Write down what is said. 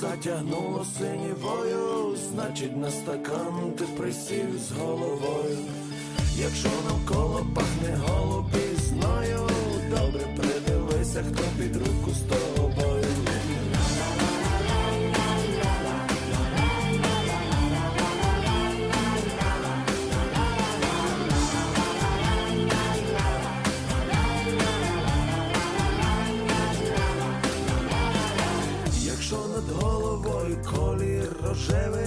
Затягнуло синівою, значить на стакан ти присів з головою. Якщо навколо пахне голубізною, добре придивися, хто під руку з над головою колір рожевий.